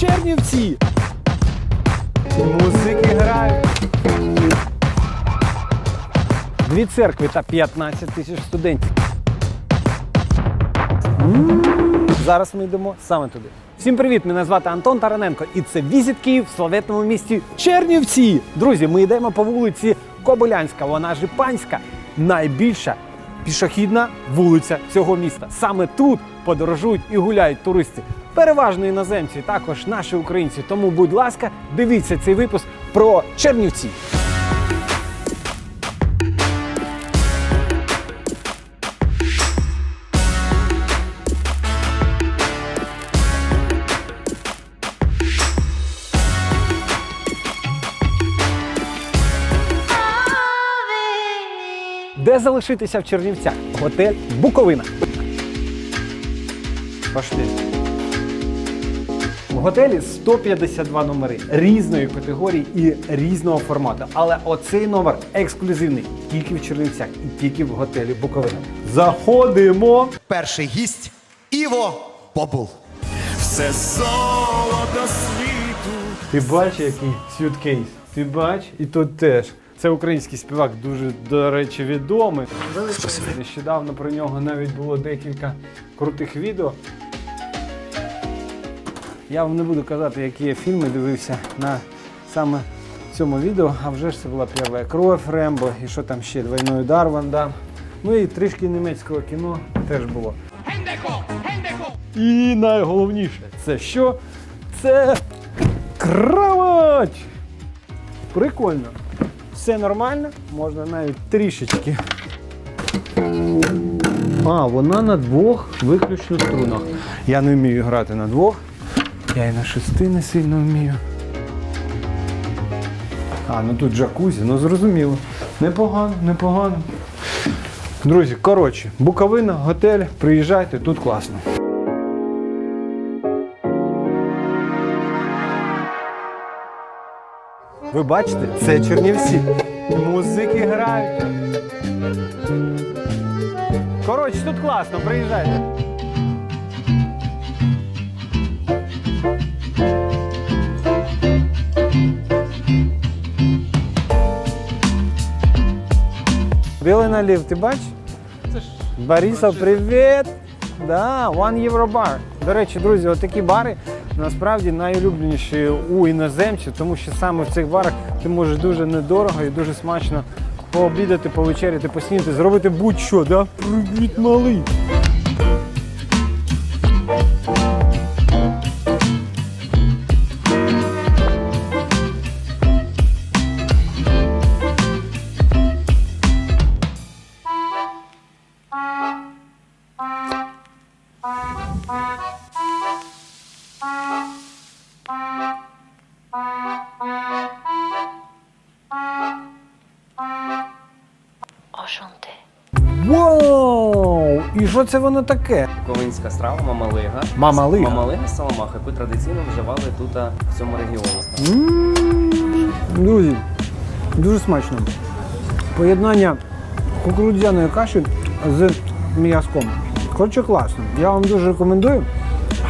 Чернівці. Музики грають. Дві церкви та 15 тисяч студентів. Зараз ми йдемо саме туди. Всім привіт! Мене звати Антон Тараненко, і це візит Київ в славетному місті Чернівці. Друзі, ми йдемо по вулиці Кобилянська, вона ж і панська, найбільша пішохідна вулиця цього міста. Саме тут подорожують і гуляють туристи. Переважно іноземці, також наші українці. Тому, будь ласка, дивіться цей випуск про Чернівці. Де залишитися в Чернівцях? Готель Буковина. Пошли. В готелі 152 номери різної категорії і різного формату. Але оцей номер ексклюзивний тільки в Чернівцях і тільки в готелі Буковина. Заходимо! Перший гість Іво Бобул. Все золото світу. Ти бачиш, який сюткейс? Ти бач, і тут теж. Це український співак, дуже, до речі, відомий. Нещодавно про нього навіть було декілька крутих відео. Я вам не буду казати, які я фільми дивився на саме цьому відео, а вже ж це була перша кров Рембо і що там ще двойной удар Ван Дам. Ну і трішки німецького кіно теж було. І найголовніше, це що? Це кровать! Прикольно. Все нормально, можна навіть трішечки. А, вона на двох виключно струнах. Я не вмію грати на двох. Я і на шести не сильно вмію. А, ну тут джакузі, ну зрозуміло. Непогано, непогано. Друзі, коротше, Буковина, готель, приїжджайте, тут класно. Ви бачите, це Чернівці. Музики грають. Коротше, тут класно, приїжджайте. Білий налів, ти бачиш? Борисов, привіт! Да, One Euro Bar. До речі, друзі, отакі бари насправді найулюбленіші у іноземців, тому що саме в цих барах ти можеш дуже недорого і дуже смачно пообідати, повечеряти, поснідати, зробити будь-що, да? Привіт, малий! Вау! І що це воно таке? Ковинська страва мамалига. Мамалига? Мамалига з саламахи, яку традиційно вживали тут в цьому регіоні. Друзі, дуже смачно. Поєднання кукурудзяної каші з м'язком. Коротше, класно. Я вам дуже рекомендую.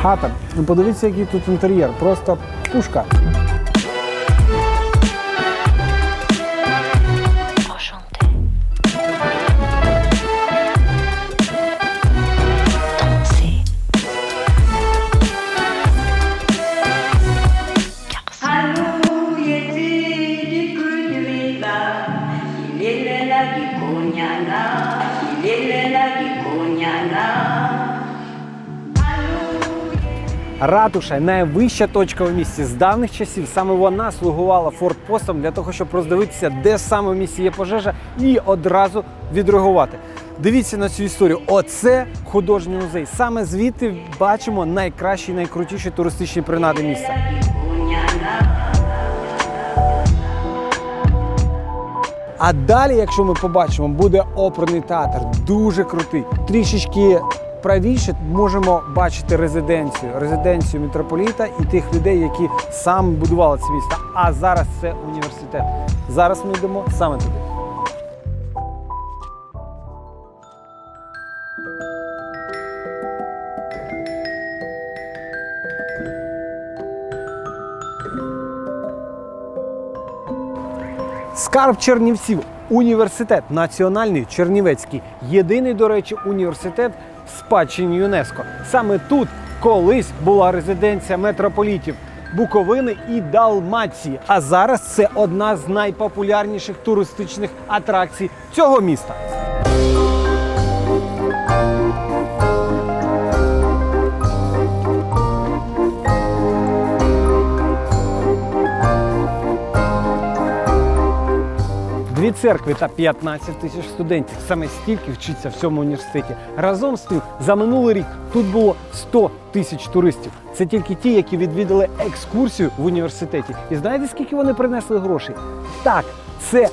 Хата. Подивіться, який тут інтер'єр. Просто пушка. Ратуша найвища точка в місті з давніх часів. Саме вона слугувала фортпостом для того, щоб роздивитися, де саме в місті є пожежа, і одразу відреагувати. Дивіться на цю історію. Оце художній музей. Саме звідти бачимо найкращі, найкрутіші туристичні принади міста. А далі, якщо ми побачимо, буде оперний театр, дуже крутий. Трішечки правіше можемо бачити резиденцію, резиденцію мітрополіта і тих людей, які саме будували це місто. А зараз це університет. Зараз ми йдемо саме туди. Скарб Чернівців, університет, національний Чернівецький. Єдиний, до речі, університет, спадщині ЮНЕСКО. Саме тут колись була резиденція метрополітів Буковини і Далмації. А зараз це одна з найпопулярніших туристичних атракцій цього міста. Дві церкви та 15 тисяч студентів. Саме стільки вчиться в цьому університеті. Разом з тим, за минулий рік тут було 100 тисяч туристів. Це тільки ті, які відвідали екскурсію в університеті. І знаєте, скільки вони принесли грошей? Так, це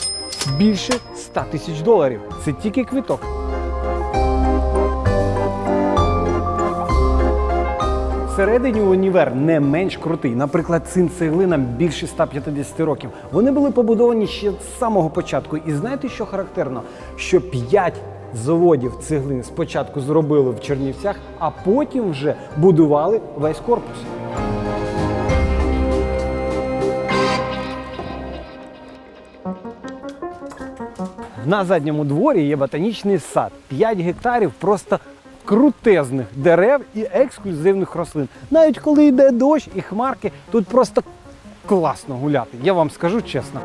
більше 100 тисяч доларів. Це тільки квиток. Всередині універ не менш крутий. Наприклад, цим цеглинам більше 150 років. Вони були побудовані ще з самого початку. І знаєте, що характерно? Що 5 заводів цеглин спочатку зробили в Чернівцях, а потім вже будували весь корпус. На задньому дворі є ботанічний сад. 5 гектарів просто крутезних дерев і ексклюзивних рослин. Навіть коли йде дощ і хмарки, тут просто класно гуляти. Я вам скажу чесно.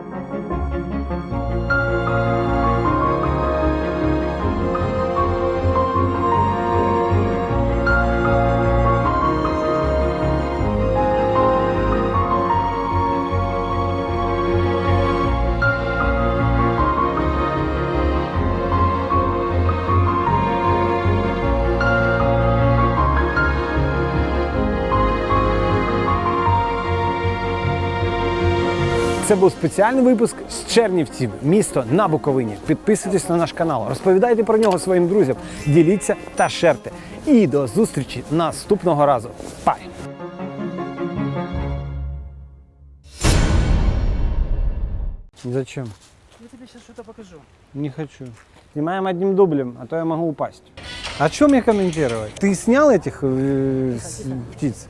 Це був спеціальний випуск з Чернівців, місто на Буковині. Підписуйтесь на наш канал, розповідайте про нього своїм друзям, діліться та шерте. І до зустрічі наступного разу. Пай! Зачем? Я тебе сейчас что-то покажу. Не хочу. Снимаем одним дублем, а то я могу упасть. О чем мне комментировать? Ты снял этих э, с- птиц?